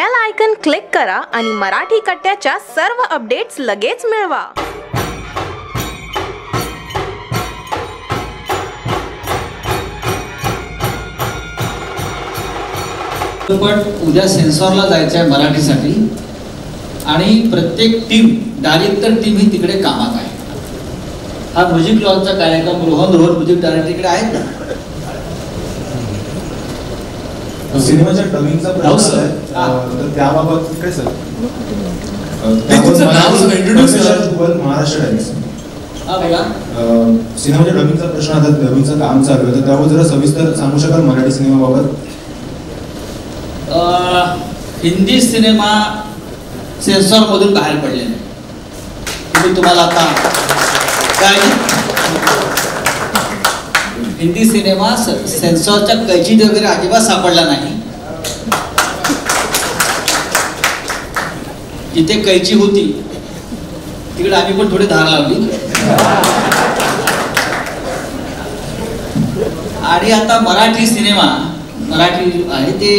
Bell icon click करा आणि मराठी कट्ट्याच्या सर्व updates लगेच मिळवा. पण उद्या सेन्सॉरला जायचं आहे मराठीसाठी. आणि प्रत्येक टीम डायरेक्टर टीम ही तिकडे कामात आहे. हा म्युझिक लॉनचा कार्यक्रम रोहन रोहन म्युझिक डायरेक्टर इकडे आहेत ना? सिनेमाच्या डबिंगचा प्रश्न. आहे. तर त्याबाबत काय सर. महाराष्ट्र हा सिनेमाच्या डबिंगचा प्रश्न आता डबिंगचं काम चालू आहे. तर त्यावर जरा सविस्तर सांगू शकाल मराठी सिनेमाबाबत? अं, हिंदी सिनेमा सेन्सॉरमधून बाहेर पडले मी तुम्हाला आता काय हिंदी सिनेमा सेन्सॉरच्या कैचीत वगैरे अजिबात सापडला नाही. जिथे कैची होती तिकडे आम्ही पण थोडी धार लावली. आणि आता मराठी सिनेमा मराठी आहे ते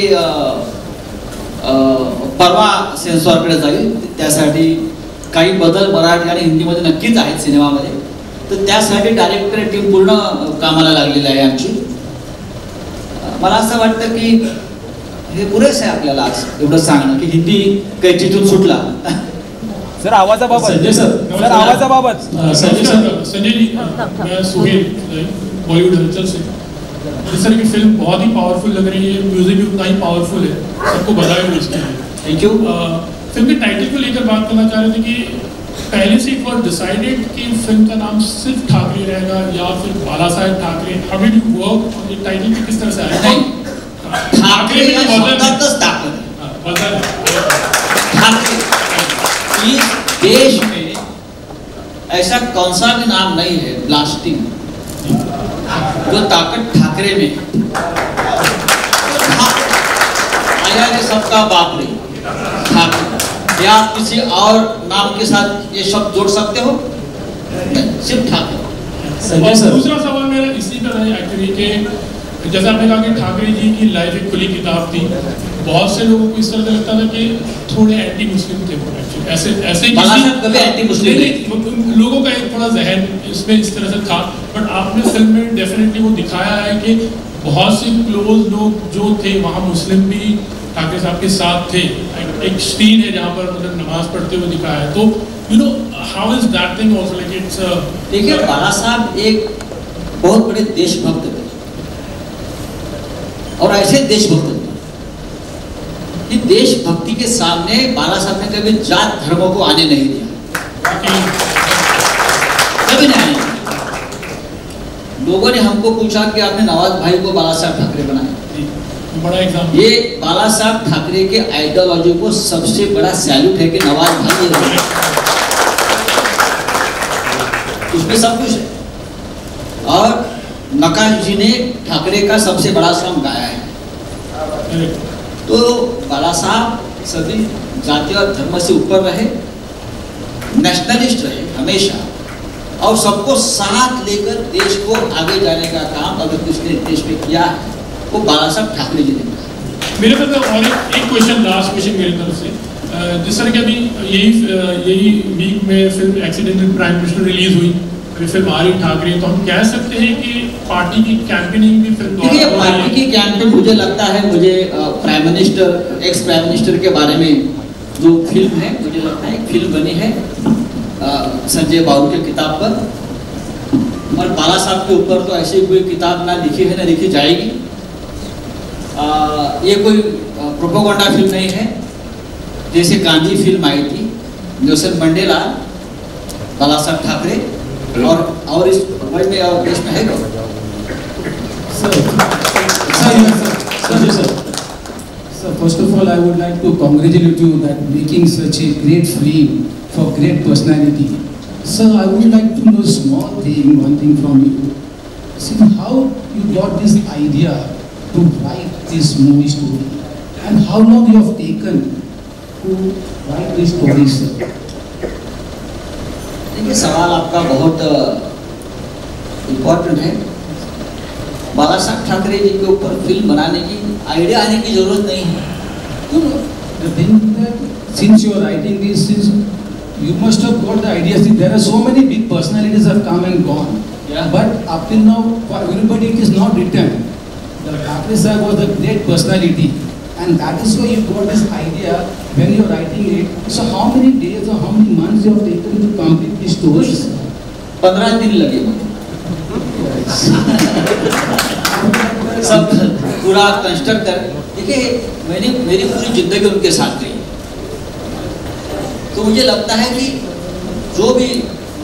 परवा सेन्सॉरकडे जाईल. त्यासाठी काही बदल मराठी आणि हिंदीमध्ये नक्कीच आहेत सिनेमामध्ये. तर त्यासाठी डायरेक्टर टीम पूर्ण कामाला लागलेली आहे आमची. मला असं वाटतं की हे पुरेसं आहे आपल्याला आज एवढं सांगणं की हिंदी कैचीतून सुटला. सर आवाजाबाबत. संजय सर. सर आवाजाबाबत. संजय सर. संजय जी मैं सुहेल बॉलीवुड हलचल से. जिस तरह की फिल्म बहुत ही पावरफुल लग रही है म्यूजिक भी उतना ही पावरफुल है. सबको बधाई हो इसके लिए. थैंक यू फिल्म के टाइटल को लेकर बात करना चाह रहे थे कि पहले से इट वॉज़ डिसाइडेड कि फ़िल्म का नाम सिर्फ़ ठाकरे रहेगा या फिर Bala Saheb Thackeray how did you work और ये टाइटल भी किस तरह से आया नहीं। ठाकरे. हाँ, वज़न ठाकरे इस देश में ऐसा कौन सा भी नाम नहीं है ब्लास्टिंग जो ताकत ठाकरे में है। आया ये सबका बाप रे ठाकरे या आप किसी और नाम के साथ ये शब्द जोड़ सकते हो? सिर्फ़ ठाकरे। और संजय सर। दूसरा सवाल मेरा इसी का है एक्चुअली कि जैसे आपने कहा कि ठाकरे जी की लाइफ एक खुली किताब थी बहुत से लोगों को इस तरह से लगता था कि थोड़े एंटी मुस्लिम थे वो ऐसे ऐसे कभी नहीं, उन लोगों का एक थोड़ा जहन इसमें इस तरह से था बट आपने फ़िल्म में डेफिनेटली वो दिखाया है कि बहुत से क्लोज लोग जो थे वहाँ मुस्लिम भी ठाकरे साहब के साथ थे। एक- सीन है जहाँ पर मतलब नमाज़ पढ़ते हुए दिखाया है। तो you know how is that thing also like it's देखिए बाला साहब एक बहुत बड़े देशभक्त थे। और ऐसे देशभक्त थे कि देशभक्ति के सामने बाला साहब ने कभी जात धर्मों को आने नहीं दिया। कभी नहीं। लोगों ने हमको पूछा कि आपने नवाज़ भाई को बाला साहब ठाकरे बनाया बड़ा ये बाला साहब ठाकरे के आइडियोलॉजी को सबसे बड़ा सैल्यूट है कि नवाज़ भाई ये। उसमें सब कुछ है। और नकाश जी ने ठाकरे का सबसे बड़ा श्रम गाया है। तो बाला साहब सभी जाति और धर्म से ऊपर रहे नेशनलिस्ट रहे हमेशा, और सबको साथ लेकर देश को आगे जाने का काम अगर किसने देश में किया है। वो बाला साहब ठाकरे जी ने कहा। मेरे तरफ़ और एक एक क्वेश्चन लास्ट क्वेश्चन मेरी तरफ़ से जिस तरह की अभी यही यही वीक में film accidental prime minister release हुई अभी फ़िल्म आ रही ठाकरे तो हम कह सकते हैं कि पार्टी की कैंपेनिंग भी फ़िल्म देखिए पार्टी की कैंपेन मुझे लगता है मुझे prime minister ex prime minister के बारे में जो फ़िल्म है मुझे लगता है फ़िल्म बनी है संजय बाबू की किताब पर। और बाला साहब के ऊपर तो ऐसी कोई किताब ना लिखी है ना लिखी जाएगी। अ, ये कोई प्रोपोगंडा फ़िल्म नहीं है जैसे गांधी फ़िल्म आई थी नेल्सन मंडेला बाला साहब ठाकरे और और इस वर्ल्ड में और देश में है कौन? Sir, sir. Sir, first of all, I would like to congratulate you that making such a great film for great personality. Sir, I would like to know small thing, one thing from you. See how you got this idea to write this movie story and how long you have taken to write this story, sir. देखिए सवाल आपका बहुत important है बाला साहब ठाकरे जी के ऊपर film बनाने की आइडिया आने की ज़रूरत नहीं है since you are writing this, since you must have got the idea. See, there are so many big personalities have come and gone. Yeah. But up till now, for everybody it is not written. Thackeray sir was a great personality. And that is why you got this idea when you are writing it. So how many days or how many months you have taken to complete this story? पंद्रह दिन लगे मुझे सब पूरा constructor देखिए मैंने मेरी पूरी ज़िंदगी उनके साथ रही तो मुझे लगता है कि जो भी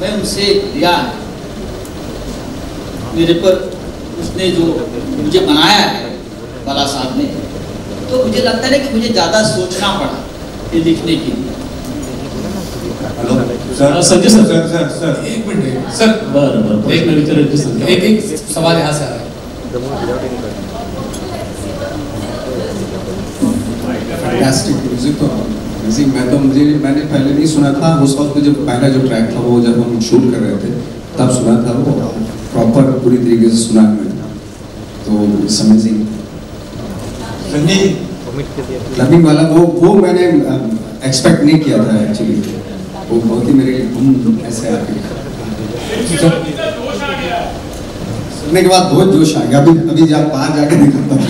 मैं उनसे लिया है मेरे पर उसने जो मुझे बनाया है बाला साहब ने तो मुझे लगता है कि मुझे ज़्यादा सोचना पड़ा ये लिखने के लिए। Sir Sanjay sir. Sir. Sir sir एक मिनिट सर। बरं बरं एक मिनिट एक एक सवाल यहाँ से आ रहा है। फैंटास्टिक म्यूज़िक तो म्यूज़िक मैं तो मुझे मैंने पहले नहीं सुना था उस वक्त में जब पहला जो ट्रैक था वो जब हम शूट कर रहे थे तब सुना था वो प्रॉपर पूरी तरीके से सुना है। तो it's amazing Sanjay ji clubbing वाला वो वो मैंने एक्सपेक्ट नहीं किया था एक्चुअली वो बहुत ही मेरे लिए ऐसे आ गया। सुनने के बाद बहुत जोश आ गया। अभी अभी जा बाहर जाके दिखाता हूँ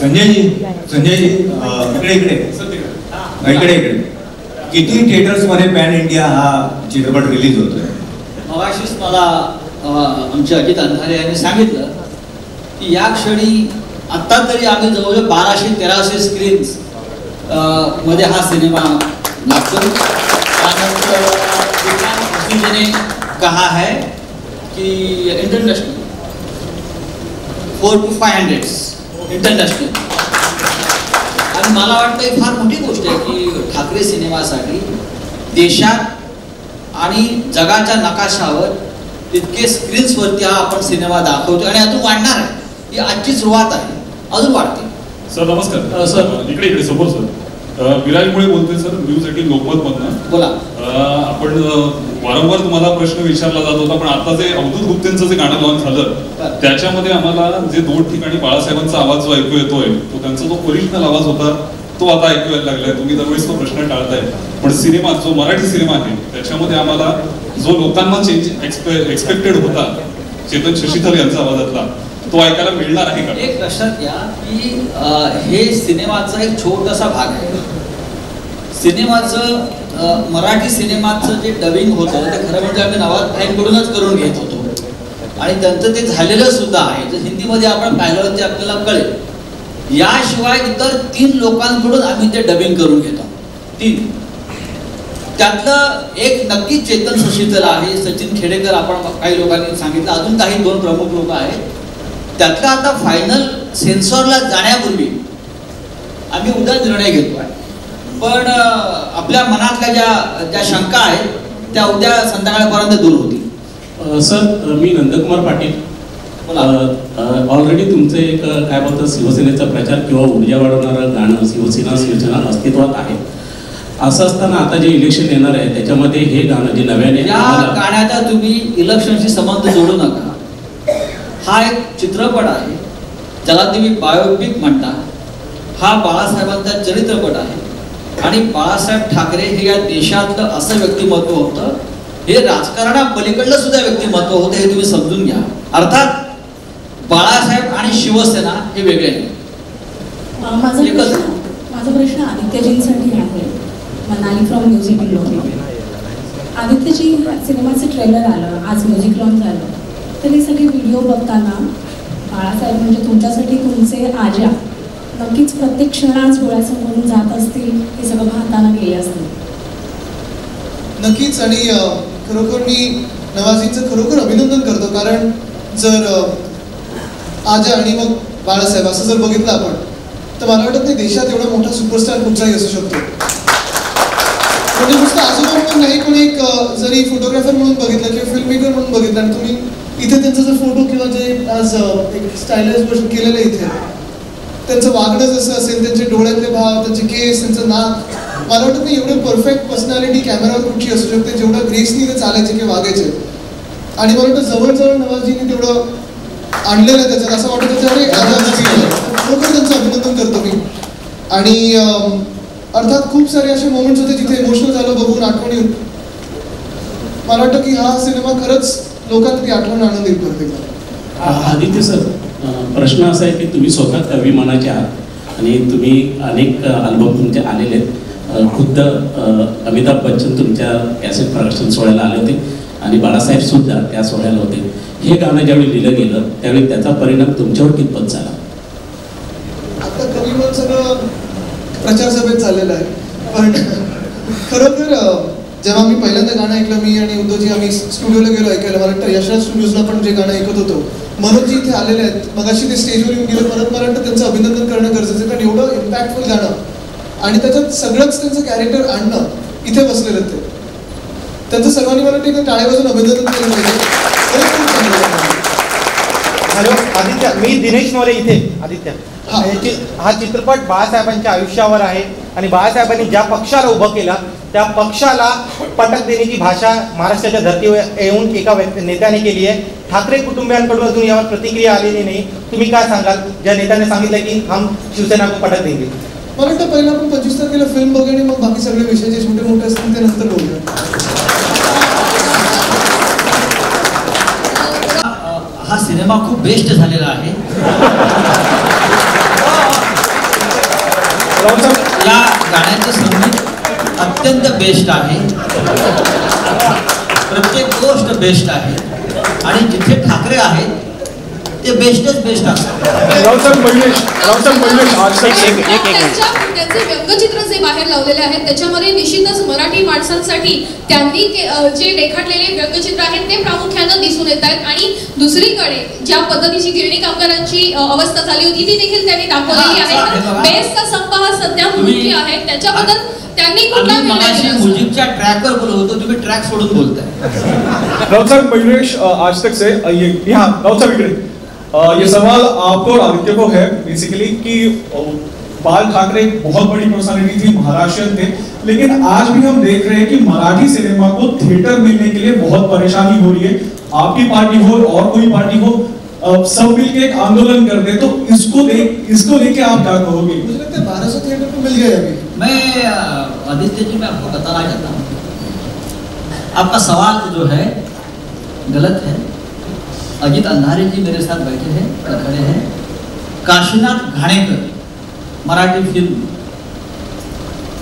संजय जी संजय जी इकडे इकडे। अं, इकडे इकडे। किती थिएटर्स मध्ये पॅन इंडिया हा चित्रपट रिलीज़ होतोय? मगाशीच मला आमचे अजित अंधारे यांनी सांगितलं की या क्षणी आत्ता तरी आम्ही जवळजवळ बाराशे तेराशे स्क्रीन्समध्ये हा सिनेमा लागतो त्यानंतर कहा है की international four two five hundreds international आणि मला वाटतं ही फार मोठी गोष्ट आहे की ठाकरे सिनेमासाठी देशात आणि जगाच्या नकाशावर तितके स्क्रीन्सवरती हा आपण सिनेमा दाखवतो आणि अजून वाढणार आहे. ही आजची सुरुवात आहे. अजून वाढते. सर नमस्कार. सर. इकडे इकडे समोर सर. अ, विराज मुळे बोलतोय सर. न्यूज एटीन लोकमत मधनं बोला आपण वारंवार तुम्हाला प्रश्न विचारला जात होता पण आता जे अवधूत गुप्तेंचं जे गाणं लॉन्च झालं. त्याच्यामध्ये आम्हाला जे दोन ठिकाणी बाळासाहेबांचा आवाज जो ऐकू येतोय तो त्यांचा जो ओरिजिनल आवाज होता तो आता ऐकू यायला लागलाय. तुम्ही दरवेळेस तो प्रश्न टाळताय. पण सिनेमा जो मराठी सिनेमा आहे त्याच्यामध्ये आम्हाला जो लोकांना चेंज एक्सपेक्टेड होता चेतन शशीधर यांचा आवाजातला तो ऐकायला मिळणार आहे का? एक लक्षात घ्या की हे सिनेमाचा एक छोटासा भाग आहे. सिनेमाचं मराठी सिनेमाचं जे डबिंग होतं ते खरं म्हणजे आम्ही नवाज भाईंकडूनच करून घेत होतो. आणि त्यांचं ते झालेलं सुद्धा आहे जर हिंदीमध्ये आपण पाहिलं ते आपल्याला कळेल. याशिवाय इतर तीन लोकांकडून आम्ही ते डबिंग करून घेतो. तीन. त्यातलं एक नक्कीच चेतन सुशीतल आहे सचिन खेडेकर आपण काही लोकांनी सांगितलं. अजून काही दोन प्रमुख लोक आहेत. त्यातला आता फायनल सेन्सॉरला जाण्यापूर्वी आम्ही उद्या निर्णय घेतोय पण अं, आपल्या मनातल्या ज्या ज्या शंका आहेत त्या उद्या संध्याकाळपर्यंत दूर होतील. सर मी नंदकुमार पाटील. ऑलरेडी तुमचं एक काय बोलतात शिवसेनेचा प्रचार किंवा ऊर्जा वाढवणारं गाणं शिवसेना शिवसेना अस्तित्वात आहे. असं असताना आता जे इलेक्शन येणार आहे त्याच्यामध्ये हे गाणं जे नव्याने या गाण्याचा तुम्ही इलेक्शनशी संबंध जोडू नका. हा एक चित्रपट आहे ज्याला तुम्ही बायोपिक म्हणता. हा बाळासाहेबांचा चरित्रपट आहे. आणि बाळासाहेब ठाकरे हे या देशातलं असं व्यक्तिमत्व होतं हे राजकारणापलीकडलं सुद्धा व्यक्तिमत्व होतं हे तुम्ही समजून घ्या. अर्थात बाळासाहेब आणि शिवसेना हे वेगळे माझा प्रश्न आदित्यजींसाठी आहे. मनाली फ्रॉम म्युझिक इंडोर आदित्यजी सिनेमाचं ट्रेलर आलं आज म्युझिक लॉन झालं. तर हे सगळे व्हिडिओ बघताना बाळासाहेब म्हणजे तुमच्यासाठी तुमचे आजा नक्कीच प्रत्येक क्षण आज डोळ्यासमोरून जात असतील हे सगळं पाहताना गेले असतील. नक्कीच आणि खरोखर मी नवाजींचं खरोखर अभिनंदन करतो. कारण जर आजा आणि मग बाळासाहेब असं जर बघितलं आपण तर मला वाटत नाही देशात एवढा मोठा सुपरस्टार कुठलाही असू शकतो. म्हणजे नुसतं आजोबा म्हणून नाही पण एक जरी फोटोग्राफर म्हणून बघितलं किंवा फिल्म मेकर म्हणून बघितलं आणि तुम्ही इथे त्यांचा जर फोटो किंवा जे आज एक स्टायलाइज वर्षन केलेलं आहे इथे त्यांचं वागणं जसं असेल त्यांचे डोळ्यातले भाव त्यांचे केस त्यांचं नाक मला वाटत नाही एवढं परफेक्ट पर्सनॅलिटी कॅमेरावर कुठची असू शकते जेवढं ग्रेसनी ते चालायचे किंवा वागायचे. आणि मला वाटतं जवळजवळ नवाजीने तेवढं आणलेलं आहे त्याच्यात असं वाटतं त्याच्याकडे खरोखर त्यांचं अभिनंदन करतो मी. आणि अर्थात खूप सारे असे मोमेंट्स होते जिथे इमोशनल झालं बघून आठवणी मला वाटतं की हा सिनेमा खरंच लोकांना ती आठवण आणून देईल प्रत्येकाला. आदित्य सर प्रश्न असा आहे की तुम्ही स्वतः अभिमानाचे आहात आणि तुम्ही अनेक अल्बम तुमचे आलेले आहेत. खुद्द अमिताभ बच्चन तुमच्या कॅसेट प्रदर्शन सोहळ्याला आले होते आणि बाळासाहेब सुद्धा त्या सोहळ्याला होते. हे गाणं ज्यावेळी लिहिलं गेलं त्यावेळी त्याचा परिणाम तुमच्यावर कितपत झाला? आता कमीवर सगळं प्रचार सभेत चाललेला आहे. पण खरोखर जेव्हा मी पहिल्यांदा गाणं ऐकलं मी आणि उद्धवजी आम्ही स्टुडिओला गेलो ऐकायला मला वाटतं यशराज स्टुडिओजला पण जे गाणं ऐकत होतो. मनोजजी इथे आलेले आहेत. मगाशी ते स्टेजवर येऊन गेले परत मला वाटतं त्यांचं अभिनंदन करणं गरजेचं आहे. कारण एवढं इम्पॅक्टफुल गाणं. आणि त्याच्यात सगळंच त्यांचं कॅरेक्टर आणणं इथे बसलेलं ते. त्यांचं सर्वांनी मला वाटतं टाळ्या वाजून अभिनंदन केलं पाहिजे. हॅलो आदित्य. मी दिनेश मोरे इथे. आदित्य. हे हा चित्रपट बाळासाहेबांच्या आयुष्यावर आहे आणि बाळासाहेबांनी ज्या पक्षाला उभं केलं त्या पक्षाला पटक देण्याची भाषा महाराष्ट्राच्या धर्तीवर येऊन एका व्यक्ती नेत्याने केली आहे. ठाकरे कुटुंबियांकडून अजून यावर प्रतिक्रिया आलेली नाही. तुम्ही काय सांगाल? ज्या नेत्याने सांगितलं की हम शिवसेना को पटक देंगे मला वाटतं पहिला आपण पंचवीस तारखेला फिल्म बघूया आणि मग बाकी सगळे विषय जे छोटे मोठे असतील ते नंतर बघूया. हा सिनेमा खूप बेस्ट झालेला आहे. या गाण्याचं संगीत अत्यंत बेस्ट आहे. प्रत्येक गोष्ट बेस्ट आहे. आणि जिथे ठाकरे आहेत ते बेस्टच बेस्ट त्यांचे व्यंगचित्र जे बाहेर लावलेले आहेत त्याच्यामध्ये निश्चितच मराठी माणसांसाठी त्यांनी जे रेखाटलेले व्यंगचित्र आहेत ते प्रामुख्यानं दिसून येत आहेत. आणि दुसरीकडे ज्या पद्धतीची गिरणी कामगारांची अवस्था झाली होती ती देखील त्यांनी दाखवलेली हा, आहे. बेसचा संप हा सध्या मुख्य आहे. त्याच्याबद्दल त्यांनी? म्युझिकच्या ट्रॅकवर बोलत होतो तुम्ही ट्रॅक सोडून बोलताय. रावसाहेब महिलेश आज तक से ये यहाँ रावसाहेब इकडे. ये सवाल आपको और आदित्य को है बेसिकली कि बाल ठाकरे एक बहुत बड़ी पर्सनालिटी थी महाराष्ट्र थे लेकिन आज भी हम देख रहे हैं कि मराठी सिनेमा को थिएटर मिलने के लिए बहुत परेशानी हो रही है। आपकी पार्टी हो और कोई पार्टी हो अ, सब मिलके एक आंदोलन कर दे तो इसको देख इसको लेके आप क्या कहोगे? मुझे लगता है बारह सौ थिएटर को मिल गए अभी। मैं आदित्य जी मैं आपको बताना चाहता हूँ। आपका सवाल जो है गलत है। अजित अंधारे जी मेरे साथ बैठे हैं खड़े हैं। काशीनाथ घाणेकर मराठी फ़िल्म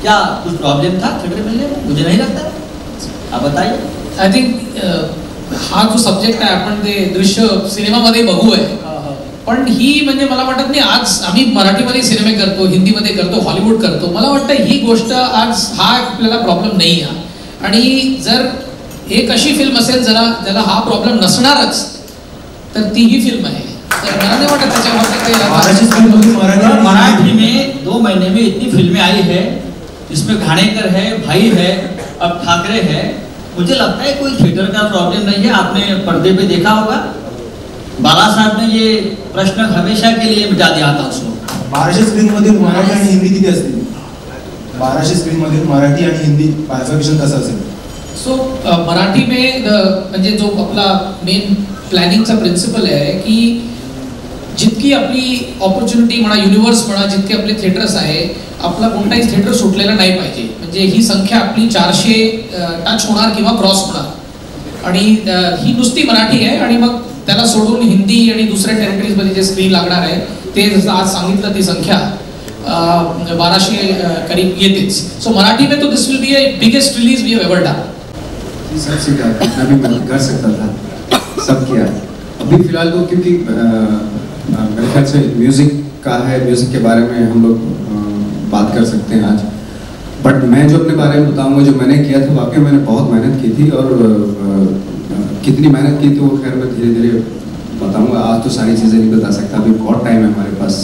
क्या कुछ प्रॉब्लम था? थिएटर मिलने में? मुझे नहीं लगता। आप बताइए। आय थिंक हा जो सब्जेक्ट आहे आपण ते दृश्य सिनेमामध्ये बघू आहे. पण ही म्हणजे मला वाटत नाही आज आम्ही मराठीमध्ये सिनेमे करतो हिंदीमध्ये करतो हॉलिवूड करतो. मला वाटतं ही गोष्ट आज हा आपल्याला प्रॉब्लेम नाही आहे आणि जर एक अशी फ़िल्म असेल जरा ज्याला हा प्रॉब्लेम नसणारच तर ती ही फ़िल्म आहे. तर मला नाही वाटत त्याच्यामध्ये मराठी में दो महीने में इतनी फ़िल्में आई है जिसमें घाणेकर है भाई है अब ठाकरे है। मुझे लगता है कोई थिएटर का प्रॉब्लम नहीं है आपने पर्दे पे देखा होगा। बाला साहब ने ये प्रश्न हमेशा के लिए मिटा दिया था उसको। बाराशे स्क्रीनमधील मराठी आणि हिंदी किती असतील? बाराशे स्क्रीनमधील मराठी आणि हिंदी बायफर्केशन कसं असेल? सो uh, मराठी में uh, म्हणजे जो आपला मेन प्लॅनिंगचा प्रिन्सिपल आहे की जितकी आपली ऑपॉर्च्युनिटी म्हणा युनिव्हर्स म्हणा जितके आपले थिएटर्स आहे आपला कोणताही थिएटर सुटलेला नाही पाहिजे. म्हणजे ही संख्या आपली चारशे uh, टच होणार किंवा क्रॉस होणार. आणि ही नुसती मराठी आहे आणि मग त्याला सोडून हिंदी आणि दुसऱ्या टेरिटरीजमध्ये जे स्क्रीन लागणार आहे ते जसं आज सांगितलं ती संख्या बाराशे करीब येतेच. सो मराठी में तो this will be a biggest release we have ever done सबसे क्या जितना भी मैं कर सकता था, सब किया। अभी फ़िलहाल तो क्योंकि मेरे ख्याल से म्यूज़िक का है म्यूज़िक के बारे में हम लोग बात कर सकते हैं आज। बट मैं जो अपने बारे में बताऊँगा, जो मैंने किया था, वाकई मैंने बहुत मेहनत की थी और कितनी मेहनत की थी वो खैर मैं धीरे धीरे बताऊँगा। आज तो सारी चीज़ें नहीं बता सकता, अभी बहुत टाइम है हमारे पास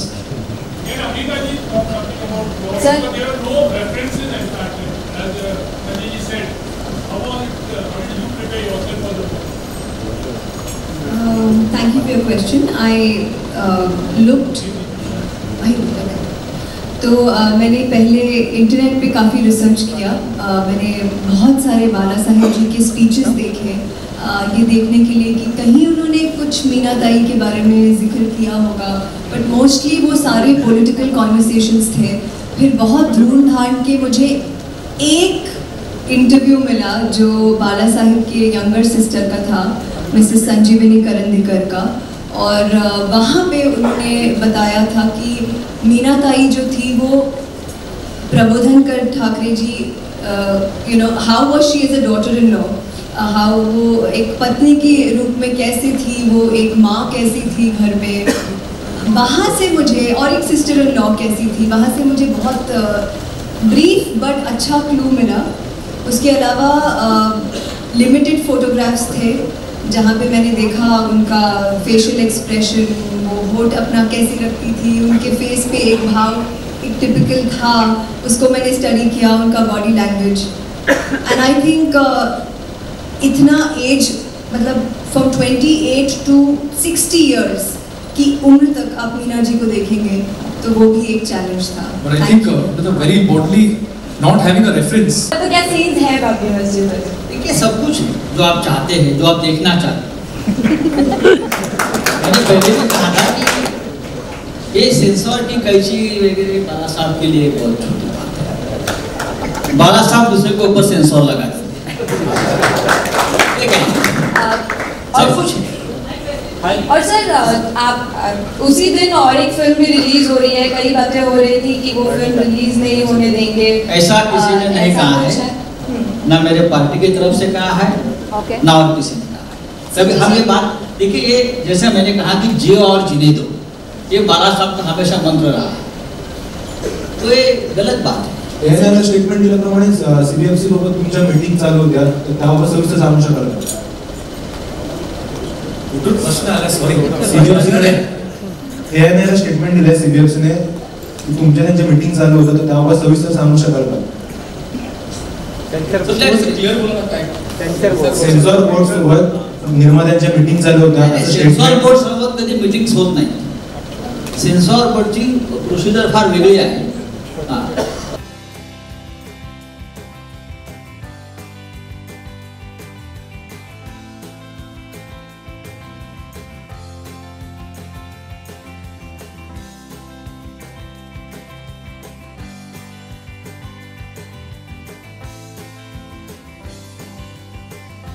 Sir. There are no references as such, as uh, Sanjay ji said. How was it, uh, how did you prepare yourself for the book? Um, thank you for your question. I uh, looked. तो uh, मैंने पहले internet पे काफ़ी research किया uh, मैंने बहुत सारे बाला साहेब जी के स्पीचेस देखे uh, ये देखने के लिए कि कहीं उन्होंने कुछ मीनाताई के बारे में ज़िक्र किया होगा बट मोस्टली वो सारे पॉलिटिकल कॉन्वर्सेशंस थे फिर बहुत ढूंढ ढांड के मुझे एक इंटरव्यू मिला जो बाला साहेब के यंगर सिस्टर का था मिसेस संजीवनी करंदीकर का। और वहाँ पे उन्होंने बताया था कि मीना ताई जो थी वो Prabodhankar Thackeray ji you know how was she as a daughter in law how वो एक पत्नी के रूप में कैसी थी? वो एक माँ कैसी थी घर में वहाँ से मुझे, और एक सिस्टर इन लॉ कैसी थी? वहाँ से मुझे बहुत ब्रीफ बट अच्छा क्लू मिला। उसके अलावा लिमिटेड फोटोग्राफ्स थे। जहाँ पे मैंने देखा उनका फेशियल एक्सप्रेशन वो होठ अपना कैसे रखती थी उनके फेस पे एक भाव एक टिपिकल था उसको मैंने स्टडी किया उनका body language and I think इतना एज मतलब फ्रॉम 28 टू 60 इयर्स की उम्र तक आप मीना जी को देखेंगे तो वो भी एक चैलेंज था. But I think, मतलब very importantly, not having a reference. तो क्या सीन्स है मस्जिद देखिए सब कुछ जो आप चाहते हैं जो आप देखना चाहते हैं। मैंने पहले भी कहा था कि ये सेंसर की कैची वगैरह बाला साहब के लिए बहुत छोटी बात है। बाला साहब दूसरे के ऊपर सेंसर लगा देते हैं। सब कुछ है। और सर आप उसी दिन और एक फ़िल्म भी रिलीज़ हो रही है कई बातें हो रही थी कि वो फ़िल्म रिलीज़ नहीं। होने देंगे। ऐसा किसी ने नहीं कहा है? ना मेरे पार्टी की तरफ से कहा है ओके ना और किसी ने कहा है। कभी हम ये बात देखिए ये जैसे मैंने कहा कि जियो और जीने दो ये बाला साहब का हमेशा मंत्र रहा है। तो ये गलत बात है। एएनआयला स्टेटमेंट दिल्याप्रमाणे सीबीएफसी सोबत तुमच्या मीटिंग चालू होत्या तर त्यावर सविस्तर सांगू शकाल का? कुठून प्रश्न आला सॉरी सीबीएफसी कडे. एएनआयला स्टेटमेंट दिलंय सीबीएफसी ने की तुमच्या त्यांच्या मीटिंग चालू होतं तर त्यावर सविस्तर सांगू शकाल का क्लिअर बोला ना काय सेन्सॉर बोर्ड सोबत निर्मात्यांच्या मीटिंग चालू होत्या. सेन्सॉर बोर्ड सोबत कधी मिटिंग होत नाही. सेन्सॉर बोर्डची प्रोसिजर फार वेगळी आहे.